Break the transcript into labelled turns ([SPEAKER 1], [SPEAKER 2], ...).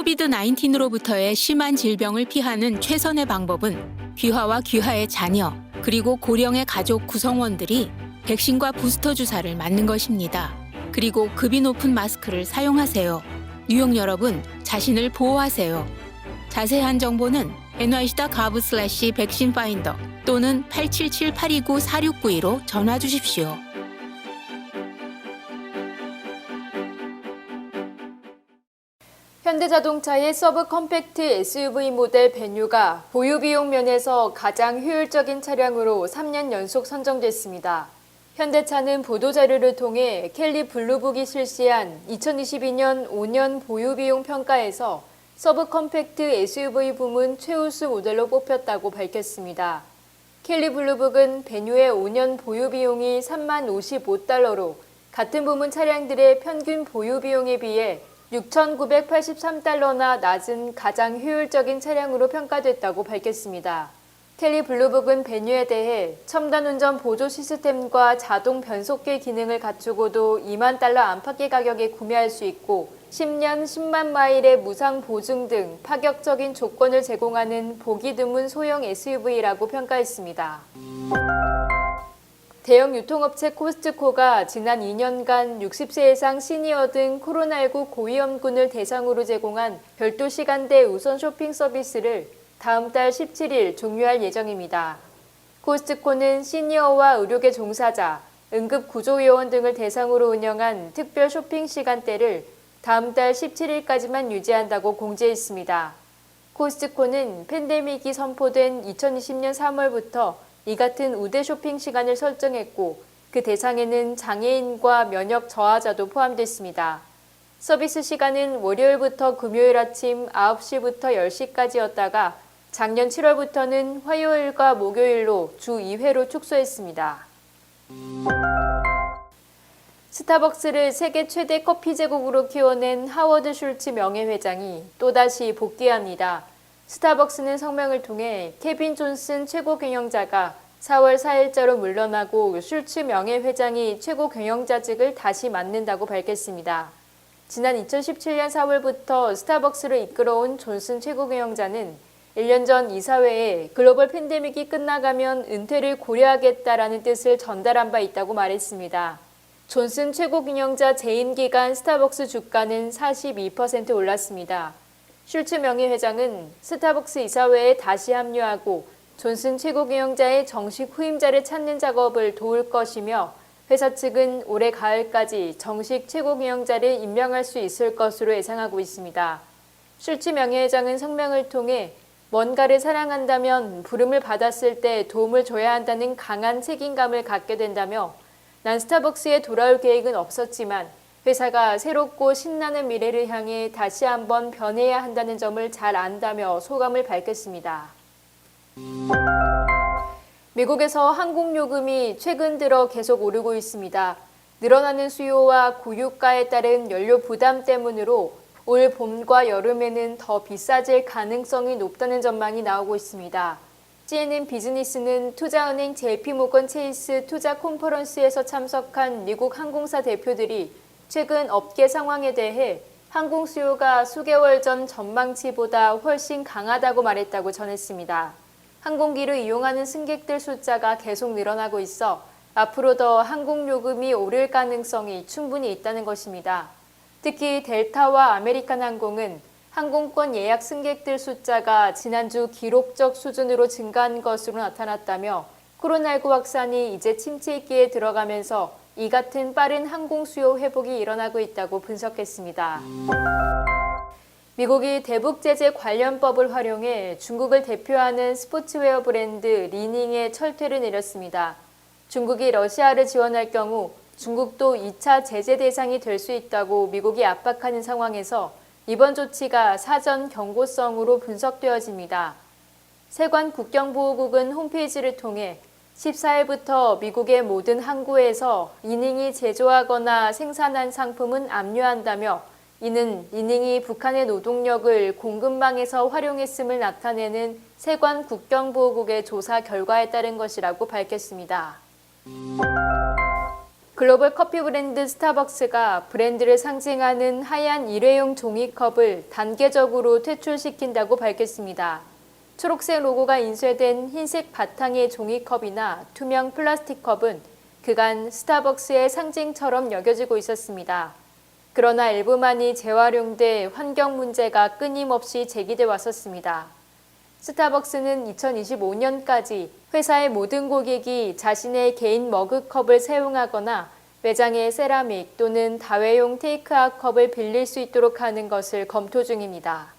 [SPEAKER 1] 코비드 19으로부터의 심한 질병을 피하는 최선의 방법은 귀화와 귀화의 자녀 그리고 고령의 가족 구성원들이 백신과 부스터 주사를 맞는 것입니다. 그리고 급이 높은 마스크를 사용하세요. 뉴욕 여러분, 자신을 보호하세요. 자세한 정보는 nyc.gov 슬래시 백신 파인더 또는 877-829-4692로 전화 주십시오.
[SPEAKER 2] 현대자동차의 서브 컴팩트 SUV 모델 베뉴가 보유 비용 면에서 가장 효율적인 차량으로 3년 연속 선정됐습니다. 현대차는 보도자료를 통해 켈리 블루북이 실시한 2022년 5년 보유 비용 평가에서 서브 컴팩트 SUV 부문 최우수 모델로 뽑혔다고 밝혔습니다. 켈리 블루북은 베뉴의 5년 보유 비용이 3만 55달러로 같은 부문 차량들의 평균 보유 비용에 비해 6,983달러나 낮은 가장 효율적인 차량으로 평가됐다고 밝혔습니다. 켈리 블루북은 베뉴에 대해 첨단 운전 보조 시스템과 자동 변속기 기능을 갖추고도 2만 달러 안팎의 가격에 구매할 수 있고 10년 10만 마일의 무상 보증 등 파격적인 조건을 제공하는 보기 드문 소형 SUV라고 평가했습니다. 대형 유통업체 코스트코가 지난 2년간 60세 이상 시니어 등 코로나19 고위험군을 대상으로 제공한 별도 시간대 우선 쇼핑 서비스를 다음 달 17일 종료할 예정입니다. 코스트코는 시니어와 의료계 종사자, 응급 구조요원 등을 대상으로 운영한 특별 쇼핑 시간대를 다음 달 17일까지만 유지한다고 공지했습니다. 코스트코는 팬데믹이 선포된 2020년 3월부터 이 같은 우대 쇼핑 시간을 설정했고 그 대상에는 장애인과 면역 저하자도 포함됐습니다. 서비스 시간은 월요일부터 금요일 아침 9시부터 10시까지였다가 작년 7월부터는 화요일과 목요일로 주 2회로 축소했습니다. 스타벅스를 세계 최대 커피 제국으로 키워낸 하워드 슐츠 명예회장이 또다시 복귀합니다. 스타벅스는 성명을 통해 케빈 존슨 최고 경영자가 4월 4일자로 물러나고 슐츠 명예회장이 최고 경영자직을 다시 맡는다고 밝혔습니다. 지난 2017년 4월부터 스타벅스를 이끌어온 존슨 최고 경영자는 1년 전 이사회에 글로벌 팬데믹이 끝나가면 은퇴를 고려하겠다라는 뜻을 전달한 바 있다고 말했습니다. 존슨 최고 경영자 재임 기간 스타벅스 주가는 42% 올랐습니다. 슐츠 명예회장은 스타벅스 이사회에 다시 합류하고 존슨 최고 경영자의 정식 후임자를 찾는 작업을 도울 것이며 회사 측은 올해 가을까지 정식 최고 경영자를 임명할 수 있을 것으로 예상하고 있습니다. 슐츠 명예회장은 성명을 통해 뭔가를 사랑한다면 부름을 받았을 때 도움을 줘야 한다는 강한 책임감을 갖게 된다며 난 스타벅스에 돌아올 계획은 없었지만 회사가 새롭고 신나는 미래를 향해 다시 한번 변해야 한다는 점을 잘 안다며 소감을 밝혔습니다. 미국에서 항공요금이 최근 들어 계속 오르고 있습니다. 늘어나는 수요와 고유가에 따른 연료 부담 때문으로 올 봄과 여름에는 더 비싸질 가능성이 높다는 전망이 나오고 있습니다. CNN 비즈니스는 투자은행 JP모건 체이스 투자 컨퍼런스에서 참석한 미국 항공사 대표들이 최근 업계 상황에 대해 항공 수요가 수개월 전 전망치보다 훨씬 강하다고 말했다고 전했습니다. 항공기를 이용하는 승객들 숫자가 계속 늘어나고 있어 앞으로 더 항공 요금이 오를 가능성이 충분히 있다는 것입니다. 특히 델타와 아메리칸 항공은 항공권 예약 승객들 숫자가 지난주 기록적 수준으로 증가한 것으로 나타났다며 코로나19 확산이 이제 침체기에 들어가면서 이 같은 빠른 항공 수요 회복이 일어나고 있다고 분석했습니다. 미국이 대북 제재 관련법을 활용해 중국을 대표하는 스포츠웨어 브랜드 리닝의 철퇴를 내렸습니다. 중국이 러시아를 지원할 경우 중국도 2차 제재 대상이 될 수 있다고 미국이 압박하는 상황에서 이번 조치가 사전 경고성으로 분석되어집니다. 세관 국경보호국은 홈페이지를 통해 14일부터 미국의 모든 항구에서 이닝이 제조하거나 생산한 상품은 압류한다며 이는 이닝이 북한의 노동력을 공급망에서 활용했음을 나타내는 세관 국경보호국의 조사 결과에 따른 것이라고 밝혔습니다. 글로벌 커피 브랜드 스타벅스가 브랜드를 상징하는 하얀 일회용 종이컵을 단계적으로 퇴출시킨다고 밝혔습니다. 초록색 로고가 인쇄된 흰색 바탕의 종이컵이나 투명 플라스틱 컵은 그간 스타벅스의 상징처럼 여겨지고 있었습니다. 그러나 일부만이 재활용돼 환경 문제가 끊임없이 제기돼 왔었습니다. 스타벅스는 2025년까지 회사의 모든 고객이 자신의 개인 머그컵을 사용하거나 매장의 세라믹 또는 다회용 테이크아웃 컵을 빌릴 수 있도록 하는 것을 검토 중입니다.